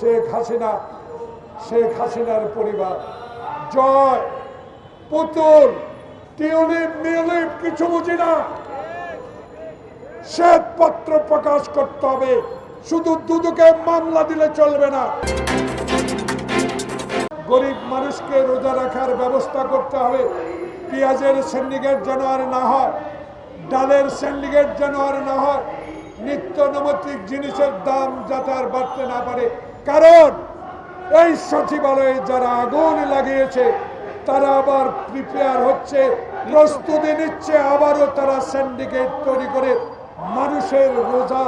শেখ হাসিনা, শেখ হাসিনার পরিবার। জয়, পুতুল, টিউলিপ, মিউলিপ, কিছু বুঝি না। শ্বেতপত্র প্রকাশ করতে হবে। শুধু দুদুকে মামলা দিলে চলবে না। গরিব মানুষকে রোজা রাখার ব্যবস্থা করতে হবে। পেঁয়াজের সিন্ডিকেট যেন আর না হয়, ডালের সিন্ডিকেট যেন আর না হয়, নিত্য নৈমিত্তিক জিনিসের দাম যাতে আর বাড়তে না পারে। কারণ এই সচিবালয়ে যারা আগুন লাগিয়েছে, তারা আবার প্রিপেয়ার হচ্ছে, প্রস্তুতি নিচ্ছে, আবারও তারা সিন্ডিকেট তৈরি করে মানুষের রোজা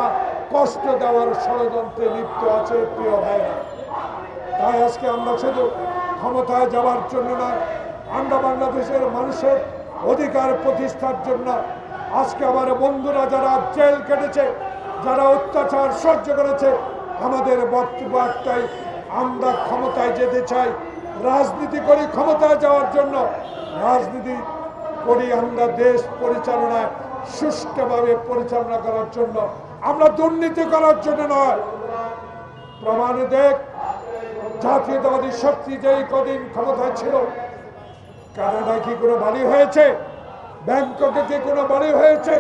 কষ্ট দেওয়ার ষড়যন্ত্রে লিপ্ত আছে প্রিয় ভাইরা। তাই আজকে আমরা শুধু ক্ষমতায় যাওয়ার জন্য না আমরা বাংলাদেশের মানুষের অধিকার প্রতিষ্ঠার জন্য আজকে আমার বন্ধুরা যারা জেল কেটেছে, যারা অত্যাচার সহ্য করেছে আমাদের বক্তব্য একটাই আমরা ক্ষমতায় যেতে চাই। রাজনীতি করি ক্ষমতায় যাওয়ার জন্য। রাজনীতি করি আমরা দেশ পরিচালনায়, সুষ্ঠুভাবে পরিচালনা করার জন্য। আমরা দুর্নীতি করার জন্য নয়। প্রমাণে দেখ, জাতীয়তাবাদী শক্তি যেই কদিন ক্ষমতায় ছিল, কানাডায় কি কোনো বাড়ি হয়েছে? ব্যাংককে কি কোনো বাড়ি হয়েছে?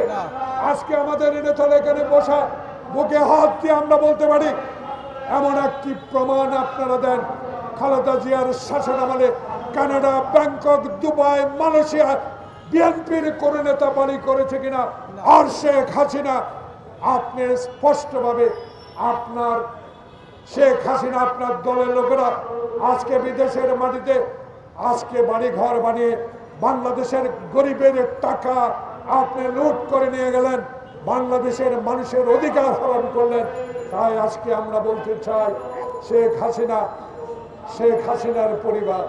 আজকে আমাদের এনে নেতারা এখানে বসা বুকে হাত দিয়ে আমরা বলতে পারি, এমন একটি প্রমাণ আপনারা দেন। খালেদা জিয়ার শাসন আমলে কানাডা, ব্যাংকক, দুবাই, মালয়েশিয়া, বিএনপির কোন নেতা বাড়ি করেছে কিনা, আর শেখ হাসিনা, আপনি স্পষ্টভাবে আপনার, শেখ হাসিনা আপনার দলের লোকেরা আজকে বিদেশের মাটিতে, আজকে বাড়ি ঘর বানিয়ে বাংলাদেশের গরিবের টাকা আপনি লুট করে নিয়ে গেলেন। বাংলাদেশের মানুষের অধিকার হরণ করলেন। তাই আজকে আমরা বলতে চাই, শেখ হাসিনা, শেখ হাসিনার পরিবার।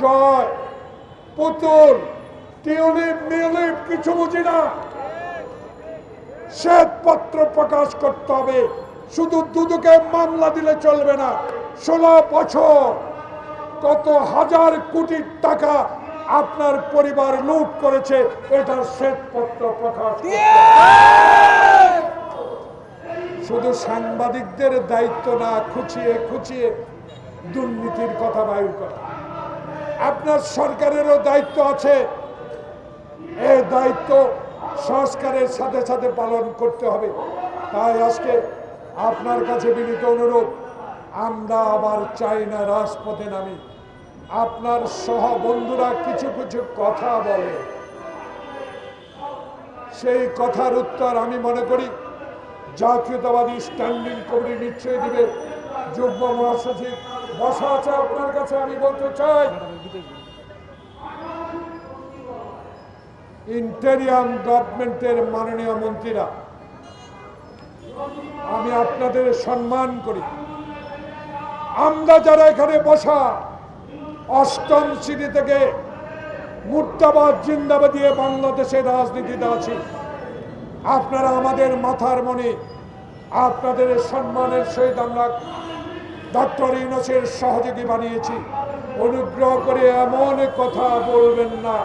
জয়, পুতুল কিছু বুঝি না। শ্বেতপত্র প্রকাশ করতে হবে। শুধু দুদুকে মামলা দিলে চলবে না। ষোলো বছর, কত হাজার কোটি টাকা আপনার পরিবার লুট করেছে এটার শ্বেতপত্র প্রকাশ শুধু সাংবাদিকদের দায়িত্ব না, খুঁচিয়ে খুঁচিয়ে দুর্নীতির কথা বায়ু করা। আপনার সরকারেরও দায়িত্ব আছে। এ দায়িত্ব সংস্কারের সাথে সাথে পালন করতে হবে। তাই আজকে আপনার কাছে বিনীত অনুরোধ, আমরা আবার চাই না রাজপথে নামি। আপনার সহ বন্ধুরা কিছু কিছু কথা বলে। সেই কথার উত্তর আমি মনে করি, জাতীয়তাবাদী স্ট্যান্ডিং কমিটি নিশ্চয়ই দিবে। যুগ্ম মহাসচিব বসা আছে আপনার কাছে আমি বলতে চাই ইন্টেরিয়াম গভর্নমেন্টের মাননীয় মন্ত্রীরা, আমি আপনাদের সম্মান করি। আমরা যারা এখানে বসা অষ্টম সিঁড়ি থেকে মুর্দাবাদ জিন্দাবাদ দিয়ে বাংলাদেশের রাজনীতিতে আছি আপনারা আমাদের মাথার মনে আপনাদের সম্মানের সহিত আমরা ডক্টর ইউনুসের সহযোগী বানিয়েছি। অনুগ্রহ করে এমন কথা বলবেন না,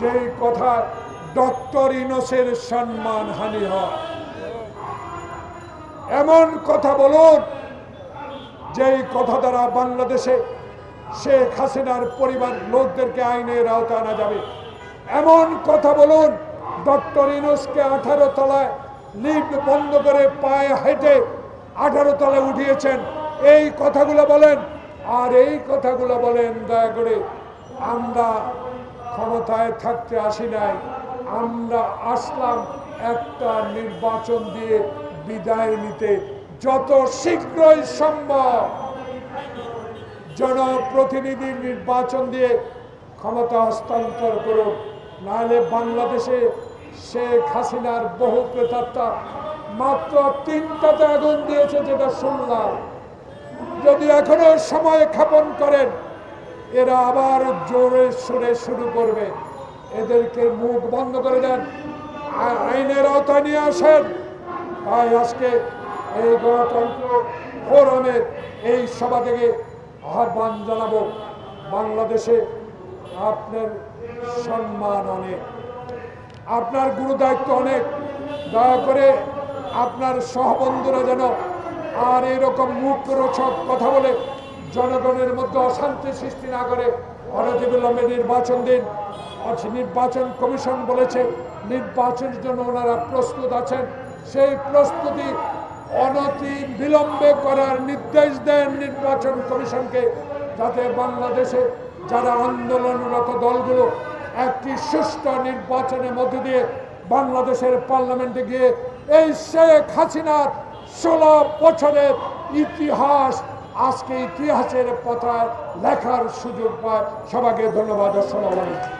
যেই কথা ডক্টর ইউনুসের সম্মান হানি হয়। এমন কথা বলুন, যেই কথা দ্বারা বাংলাদেশে শেখ হাসিনার পরিবার লোকদেরকে আইনের আওতায় আনা যাবে। এমন কথা বলুন, ডক্টর ইনুসকে আঠারো তলায় লিফট বন্ধ করে পায়ে হেঁটে আঠারো তলায় উঠিয়েছেন। এই কথাগুলো বলেন, আর এই কথাগুলো বলেন, দয়া করে আমরা ক্ষমতায় থাকতে আসি নাই। আমরা আসলাম একটা নির্বাচন দিয়ে বিদায় নিতে। যত শীঘ্রই সম্ভব। জনপ্রতিনিধি নির্বাচন দিয়ে ক্ষমতা হস্তান্তর করুন। নাহলে বাংলাদেশে শেখ হাসিনার বহু প্রেতাত্মা মাত্র তিনটাতে আগুন দিয়েছে যেটা শুনলাম। যদি এখনও সময় ক্ষেপণ করেন, এরা আবার জোরে সুরে শুরু করবে। এদেরকে মুখ বন্ধ করে দেন। আইনের আওতায় নিয়ে আসেন। তাই আজকে এই গণতন্ত্র ফোরামের এই সভা থেকে আহ্বান জানাব বাংলাদেশে আপনার সম্মান অনেক। আপনার গুরু দায়িত্ব অনেক। দয়া করে আপনার সহবন্ধুরা যেন আর এরকম মুখ রোচক কথা বলে জনগণের মধ্যে অশান্তি সৃষ্টি না করে। অনতিবিলম্বে নির্বাচন দিন। নির্বাচন কমিশন বলেছে, নির্বাচনের জন্য ওনারা প্রস্তুত আছেন। সেই প্রস্তুতি অনতি বিলম্বে করার নির্দেশ দেন নির্বাচন কমিশনকে, যাতে বাংলাদেশে যারা আন্দোলনরত দলগুলো একটি সুষ্ঠু নির্বাচনের মধ্য দিয়ে বাংলাদেশের পার্লামেন্টে গিয়ে এই শেখ হাসিনার ষোলো বছরের ইতিহাস, আজকে ইতিহাসের পাতায় লেখার সুযোগ পায়। সবাইকে ধন্যবাদ। আসসালামু আলাইকুম।